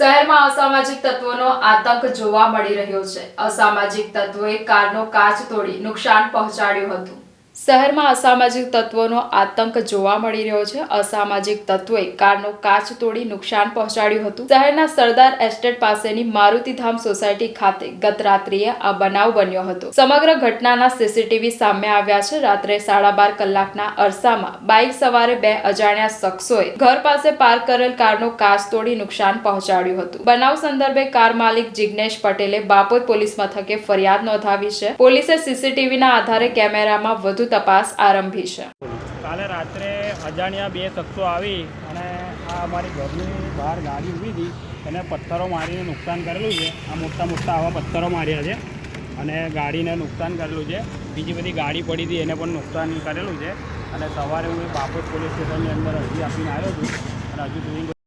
શહેરમાં અસામાજિક તત્વોનો આતંક જોવા મળી રહ્યો છે. અસામાજિક તત્વોએ કારનો કાચ તોડી નુકસાન પહોંચાડ્યું હતું. શહેરમાં અસામાજિક તત્વોનો આતંક જોવા મળી રહ્યો છે. અસામાજિક તત્વોએ કારનો કાચ તોડી નુકસાન પહોંચાડ્યું હતું. શહેરના સરદાર એસ્ટેટ પાસેની મારુતિધામ સોસાયટી ખાતે ગત રાત્રિએ આ બનાવ બન્યો હતો. સમગ્ર ઘટનાના સીસીટીવી સામે આવ્યા છે. રાત્રે સાડા બાર કલાકના અરસામાં બાઇક સવારે બે અજાણ્યા શખ્સોએ ઘર પાસે પાર્ક કરેલ કારનો કાચ તોડી નુકસાન પહોંચાડ્યું હતું. બનાવ સંદર્ભે કાર માલિક જિગ્નેશ પટેલે બાપોદ પોલીસ મથકે ફરિયાદ નોંધાવી છે. પોલીસે સીસીટીવીના આધારે કેમેરામાં વધુ તપાસ આરંભી છે. કાલે રાત્રે અજાણ્યા બે શખ્સો આવી અને આ અમારી ઘરની બહાર ગાડી ઊભી હતી. એને પથ્થરો મારીને નુકસાન કરેલું છે. આ મોટા મોટા આવા પથ્થરો માર્યા છે અને ગાડીને નુકસાન કરેલું છે. બીજી બધી ગાડી પડી હતી, એને પણ નુકસાન કરેલું છે. અને સવારે હું બાપોદ પોલીસ સ્ટેશનની અંદર અરજી આપીને આવ્યો છું. અને હજુ સુધી